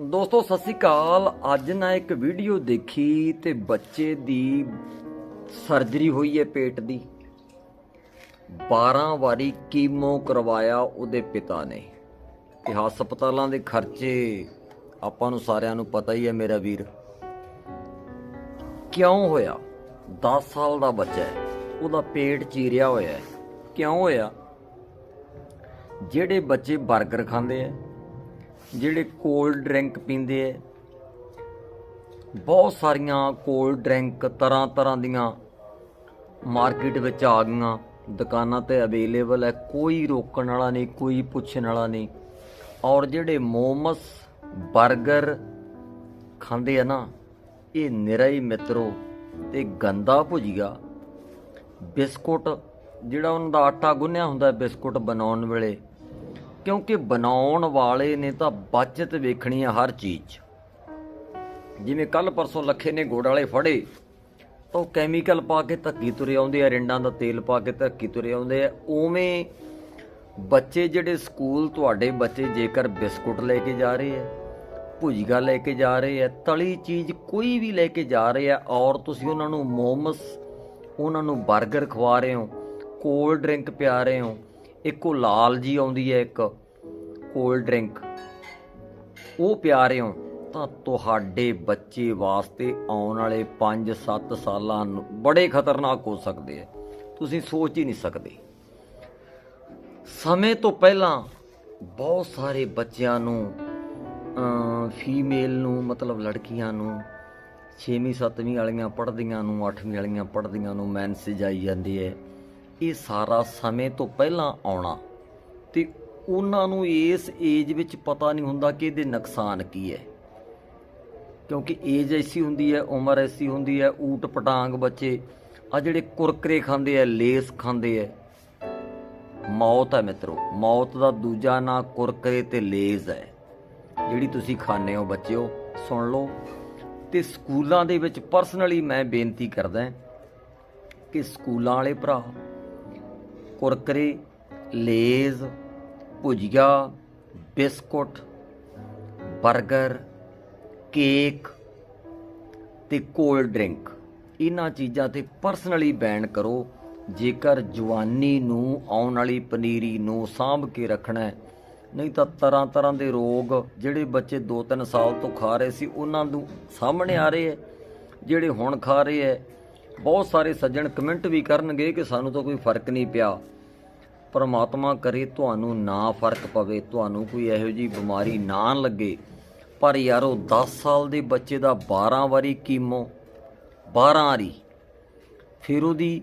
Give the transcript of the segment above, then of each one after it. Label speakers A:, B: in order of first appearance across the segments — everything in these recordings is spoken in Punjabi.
A: ਦੋਸਤੋ, ਸਤਿ ਸ਼੍ਰੀ ਅਕਾਲ। ਅੱਜ ਨਾ ਇੱਕ ਵੀਡੀਓ ਦੇਖੀ ਤੇ ਬੱਚੇ ਦੀ ਸਰਜਰੀ ਹੋਈ ਹੈ ਪੇਟ ਦੀ। 12 ਵਾਰੀ ਕੀਮੋ ਕਰਵਾਇਆ ਉਹਦੇ ਪਿਤਾ ਨੇ। ਤੇ ਹਸਪਤਾਲਾਂ ਦੇ ਖਰਚੇ ਆਪਾਂ ਨੂੰ ਸਾਰਿਆਂ ਨੂੰ ਪਤਾ ਹੀ ਹੈ ਮੇਰਾ ਵੀਰ। ਕਿਉਂ ਹੋਇਆ? 10 ਸਾਲ ਦਾ ਬੱਚਾ ਹੈ ਉਹਦਾ ਪੇਟ ਚੀਰਿਆ ਹੋਇਆ ਹੈ ਕਿਉਂ ਹੋਇਆ? ਜਿਹੜੇ ਬੱਚੇ 버ਗਰ ਖਾਂਦੇ ਆ ਜਿਹੜੇ ਕੋਲਡ ਡਰਿੰਕ ਪੀਂਦੇ ਐ ਬਹੁਤ ਸਾਰੀਆਂ ਕੋਲਡ ਡਰਿੰਕ ਤਰ੍ਹਾਂ ਤਰ੍ਹਾਂ ਦੀਆਂ ਮਾਰਕੀਟ ਵਿੱਚ ਆ ਗਈਆਂ, ਦੁਕਾਨਾਂ ਤੇ ਅਵੇਲੇਬਲ ਹੈ ਕੋਈ ਰੋਕਣ ਵਾਲਾ ਨਹੀਂ, ਕੋਈ ਪੁੱਛਣ ਵਾਲਾ ਨਹੀਂ। ਔਰ ਜਿਹੜੇ ਮੋਮਸ 버ਗਰ ਖਾਂਦੇ ਆ ਨਾ, ਇਹ ਨਿਰਾ ਮਿੱਤਰੋ, ਤੇ ਗੰਦਾ ਭੁਜੀਆ ਬਿਸਕੁਟ, ਜਿਹੜਾ ਉਹਨਾਂ ਦਾ ਆਟਾ ਗੁੰਨਿਆ ਹੁੰਦਾ, ਬਿਸਕੁਟ ਬਣਾਉਣ ਵੇਲੇ ਕਿਉਂਕਿ ਬਣਾਉਣ ਵਾਲੇ ਨੇ ਤਾਂ ਬਚਤ ਵੇਖਣੀ ਆ ਹਰ ਚੀਜ਼ 'ਚ। ਜਿਵੇਂ ਕੱਲ ਪਰਸੋਂ ਲੱਖੇ ਨੇ ਗੋੜ ਵਾਲੇ ਫੜੇ, ਤਾਂ ਉਹ ਕੈਮੀਕਲ ਪਾ ਕੇ ਧੱਕੀ ਤੁਰੇ ਆਉਂਦੇ ਆ, ਰਿੰਡਾਂ ਦਾ ਤੇਲ ਪਾ ਕੇ ਧੱਕੀ ਤੁਰੇ ਆਉਂਦੇ ਆ ਉਵੇਂ ਬੱਚੇ ਜਿਹੜੇ ਸਕੂਲ, ਤੁਹਾਡੇ ਬੱਚੇ ਜੇਕਰ ਬਿਸਕੁਟ ਲੈ ਕੇ ਜਾ ਰਹੇ ਆ, ਭੁਜੀਆ ਲੈ ਕੇ ਜਾ ਰਹੇ ਆ, ਤਲੀ ਚੀਜ਼ ਕੋਈ ਵੀ ਲੈ ਕੇ ਜਾ ਰਹੇ ਆ, ਔਰ ਤੁਸੀਂ ਉਹਨਾਂ ਨੂੰ ਮੋਮਸ, ਉਹਨਾਂ ਨੂੰ 버ਗਰ ਖਵਾ ਰਹੇ ਹੋ, ਕੋਲਡ ਡਰਿੰਕ ਪਿਆ ਰਹੇ ਹੋ, ਇੱਕ ਉਹ ਲਾਲ ਜੀ ਆਉਂਦੀ ਹੈ ਇੱਕ ਕੋਲਡ ਡਰਿੰਕ। ਉਹ ਪਿਆ ਰਹੇ ਹੋ, ਤਾਂ ਤੁਹਾਡੇ ਬੱਚੇ ਵਾਸਤੇ ਆਉਣ ਵਾਲੇ 5-7 ਸਾਲਾਂ ਨੂੰ ਬੜੇ ਖਤਰਨਾਕ ਹੋ ਸਕਦੇ ਆ। ਤੁਸੀਂ ਸੋਚ ਹੀ ਨਹੀਂ ਸਕਦੇ। ਸਮੇਂ ਤੋਂ ਪਹਿਲਾਂ ਬਹੁਤ ਸਾਰੇ ਬੱਚਿਆਂ ਨੂੰ ਫੀਮੇਲ ਨੂੰ, ਮਤਲਬ ਲੜਕੀਆਂ ਨੂੰ 6ਵੀਂ 7ਵੀਂ ਵਾਲੀਆਂ ਪੜ੍ਹਦੀਆਂ ਨੂੰ 8ਵੀਂ ਵਾਲੀਆਂ ਪੜ੍ਹਦੀਆਂ ਨੂੰ ਮੈਂਸੇਜ ਆਈ ਜਾਂਦੀ ਹੈ। ਇਹ ਸਾਰਾ ਸਮੇਂ ਤੋਂ ਪਹਿਲਾਂ ਆਉਣਾ। ਤੇ ਉਹਨਾਂ ਨੂੰ ਇਸ ਏਜ ਵਿੱਚ ਪਤਾ ਨਹੀਂ ਹੁੰਦਾ ਕਿ ਇਹਦੇ ਨੁਕਸਾਨ ਕੀ ਹੈ। ਕਿਉਂਕਿ ਏਜ ਐਸੀ ਹੁੰਦੀ ਹੈ, ਉਮਰ ਐਸੀ ਹੁੰਦੀ ਹੈ, ਊਟ ਪਟਾਂਗ ਬੱਚੇ ਆ ਜਿਹੜੇ ਕੁਰਕਰੇ ਖਾਂਦੇ ਆ, ਲੇਸ ਖਾਂਦੇ ਆ, ਮੌਤ ਹੈ ਮਿੱਤਰੋ, ਮੌਤ ਦਾ ਦੂਜਾ ਨਾਂ ਕੁਰਕਰੇ ਤੇ ਲੇਜ਼ ਹੈ। ਜਿਹੜੀ ਤੁਸੀਂ ਖਾਣੇ ਹੋ ਬੱਚਿਓ, ਸੁਣ ਲਓ। ਤੇ ਸਕੂਲਾਂ ਦੇ ਵਿੱਚ ਪਰਸਨਲੀ ਮੈਂ ਬੇਨਤੀ ਕਰਦਾ ਕਿ ਸਕੂਲਾਂ ਵਾਲੇ ਭਰਾ, ਕੁਰਕਰੇ ਲੇਜ਼ ਭੁਜੀਆ ਬਿਸਕੁਟ 버ਗਰ ਕੇਕ ਤੇ ਕੋਲਡ ਡਰਿੰਕ। ਇਹਨਾਂ ਚੀਜ਼ਾਂ ਤੇ ਪਰਸਨਲੀ ਬੈਨ ਕਰੋ। ਜੇਕਰ ਜਵਾਨੀ ਨੂੰ ਆਉਣ ਵਾਲੀ ਪਨੀਰੀ ਨੂੰ ਸਾਂਭ ਕੇ ਰੱਖਣਾ ਹੈ, ਨਹੀਂ ਤਾਂ ਤਰ੍ਹਾਂ ਤਰ੍ਹਾਂ ਦੇ ਰੋਗ ਜਿਹੜੇ ਬੱਚੇ 2-3 ਸਾਲ ਤੋਂ ਖਾ ਰਹੇ ਸੀ, ਉਹਨਾਂ ਨੂੰ ਸਾਹਮਣੇ ਆ ਰਹੇ ਹੈ, ਜਿਹੜੇ ਹੁਣ ਖਾ ਰਹੇ ਹੈ। ਬਹੁਤ ਸਾਰੇ ਸੱਜਣ ਕਮੈਂਟ ਵੀ ਕਰਨਗੇ ਕਿ ਸਾਨੂੰ ਤਾਂ ਕੋਈ ਫ਼ਰਕ ਨਹੀਂ ਪਿਆ। ਪਰਮਾਤਮਾ ਕਰੇ, ਤੁਹਾਨੂੰ ਨਾ ਫ਼ਰਕ ਪਵੇ, ਤੁਹਾਨੂੰ ਕੋਈ ਇਹੋ ਜੀ ਬਿਮਾਰੀ ਨਾ ਲੱਗੇ। ਪਰ ਯਾਰੋ 10 ਸਾਲ ਦੇ ਬੱਚੇ ਦਾ 12 ਵਾਰੀ ਕੀਮੋ 12 ਵਾਰੀ। ਫਿਰ ਉਹਦੀ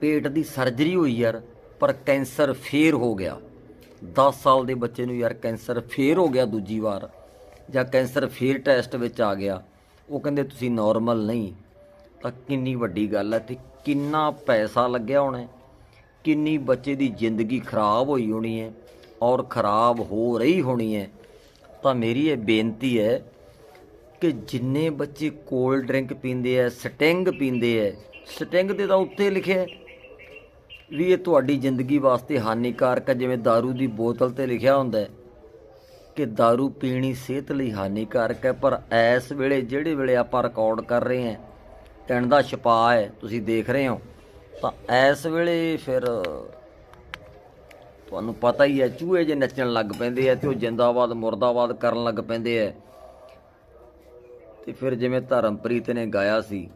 A: ਪੇਟ ਦੀ ਸਰਜਰੀ ਹੋਈ ਯਾਰ, ਪਰ ਕੈਂਸਰ ਫੇਰ ਹੋ ਗਿਆ। 10 ਸਾਲ ਦੇ ਬੱਚੇ ਨੂੰ ਯਾਰ ਕੈਂਸਰ ਫੇਰ ਹੋ ਗਿਆ ਦੂਜੀ ਵਾਰ, ਜਾਂ ਕੈਂਸਰ ਫੇਰ ਟੈਸਟ ਵਿੱਚ ਆ ਗਿਆ। ਉਹ ਕਹਿੰਦੇ, ਤੁਸੀਂ ਨਾਰਮਲ ਨਹੀਂ। ਤਾਂ ਕਿੰਨੀ ਵੱਡੀ ਗੱਲ ਹੈ, ਤੇ ਕਿੰਨਾ ਪੈਸਾ ਲੱਗਿਆ ਹੋਣਾ ਕਿੰਨੀ ਬੱਚੇ ਦੀ ਜ਼ਿੰਦਗੀ ਖਰਾਬ ਹੋਈ ਹੋਣੀ ਹੈ ਔਰ ਖਰਾਬ ਹੋ ਰਹੀ ਹੋਣੀ ਹੈ ਤਾਂ ਮੇਰੀ ਇਹ ਬੇਨਤੀ ਹੈ ਕਿ ਜਿੰਨੇ ਬੱਚੇ ਕੋਲਡ ਡਰਿੰਕ ਪੀਂਦੇ ਐ ਸਟਿੰਗ ਪੀਂਦੇ ਐ ਸਟਿੰਗ ਦੇ ਤਾਂ ਉੱਤੇ ਲਿਖਿਆ ਹੈ ਵੀ ਇਹ ਤੁਹਾਡੀ ਜ਼ਿੰਦਗੀ ਵਾਸਤੇ ਹਾਨੀਕਾਰਕ ਹੈ ਜਿਵੇਂ दारू ਦੀ ਬੋਤਲ ਤੇ ਲਿਖਿਆ ਹੁੰਦਾ ਹੈ ਕਿ दारू ਪੀਣੀ ਸਿਹਤ ਲਈ ਹਾਨੀਕਾਰਕ ਹੈ ਪਰ ਇਸ ਵੇਲੇ ਜਿਹੜੇ ਵੇਲੇ ਆਪਾਂ ਰਿਕਾਰਡ ਕਰ ਰਹੇ ਹਾਂ ਤਿੰਨ ਦਾ ਛਪਾ ਹੈ ਤੁਸੀਂ ਦੇਖ ਰਹੇ ਹੋ ਤਾਂ ਇਸ ਵੇਲੇ ਫਿਰ ਤੁਹਾਨੂੰ ਪਤਾ ਹੀ ਹੈ, ਚੂਹੇ ਜੇ ਨੱਚਣ ਲੱਗ ਪੈਂਦੇ ਆ ਤੇ ਉਹ ਜਿੰਦਾਬਾਦ, ਮੁਰਦਾਬਾਦ ਕਰਨ ਲੱਗ ਪੈਂਦੇ ਆ। ਤੇ ਫਿਰ ਜਿਵੇਂ ਧਰਮਪ੍ਰੀਤ ਨੇ ਗਾਇਆ ਸੀ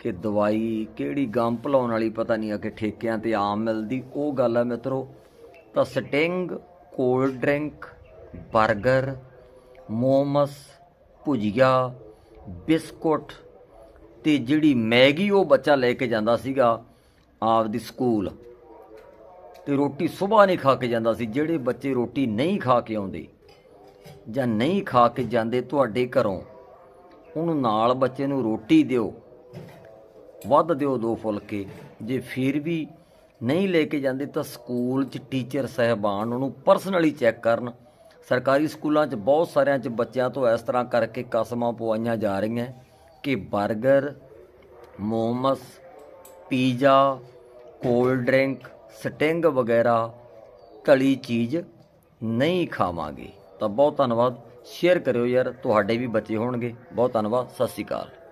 A: ਕਿ ਦਵਾਈ ਕਿਹੜੀ ਗਮ ਭਲਾਉਣ ਵਾਲੀ ਪਤਾ ਨਹੀਂ ਆ ਕਿ ਠੇਕਿਆਂ ਤੇ ਆਮ ਮਿਲਦੀ, ਉਹ ਗੱਲ ਹੈ ਮਿੱਤਰੋ, ਤਾਂ ਸਟਿੰਗ, ਕੋਲਡ ਡਰਿੰਕ 버ਗਰ ਮੋਮਸ, ਭੁਜੀਆ, ਬਿਸਕੁਟ ਤੇ ਜਿਹੜੀ ਮੈਗੀ ਉਹ ਬੱਚਾ ਲੈ ਕੇ ਜਾਂਦਾ ਸੀਗਾ ਆਪਦੀ ਸਕੂਲ। ਤੇ ਰੋਟੀ ਸਵੇਰ ਨਹੀਂ ਖਾ ਕੇ ਜਾਂਦਾ ਸੀ। ਜਿਹੜੇ ਬੱਚੇ ਰੋਟੀ ਨਹੀਂ ਖਾ ਕੇ ਆਉਂਦੇ ਜਾਂ ਨਹੀਂ ਖਾ ਕੇ ਜਾਂਦੇ ਤੁਹਾਡੇ ਘਰੋਂ ਉਹਨੂੰ ਨਾਲ ਬੱਚੇ ਨੂੰ ਰੋਟੀ ਦਿਓ, ਵੱਧ ਦਿਓ ਦੋ ਫੁਲਕੇ। ਜੇ ਫਿਰ ਵੀ ਨਹੀਂ ਲੈ ਕੇ ਜਾਂਦੇ ਤਾਂ ਸਕੂਲ 'ਚ ਟੀਚਰ ਸਹਿਬਾਨ ਉਹਨੂੰ ਪਰਸਨਲੀ ਚੈੱਕ ਕਰਨ। ਸਰਕਾਰੀ ਸਕੂਲਾਂ 'ਚ ਬਹੁਤ ਸਾਰਿਆਂ 'ਚ ਬੱਚਿਆਂ ਤੋਂ ਇਸ ਤਰ੍ਹਾਂ ਕਰਕੇ ਕਸਮਾਂ ਪਵਾਈਆਂ ਜਾ ਰਹੀਆਂ। ਕਿ 버ਗਰ momos, pizza, cold drink, Sting ਵਗੈਰਾ ਤਲੀ ਚੀਜ਼ ਨਹੀਂ ਖਾਵਾਂਗੇ। ਤਾਂ ਬਹੁਤ ਧੰਨਵਾਦ। ਸ਼ੇਅਰ ਕਰਿਓ ਯਾਰ, ਤੁਹਾਡੇ ਵੀ ਬੱਚੇ ਹੋਣਗੇ। ਬਹੁਤ ਧੰਨਵਾਦ। ਸਤਿ ਸ਼੍ਰੀ ਅਕਾਲ।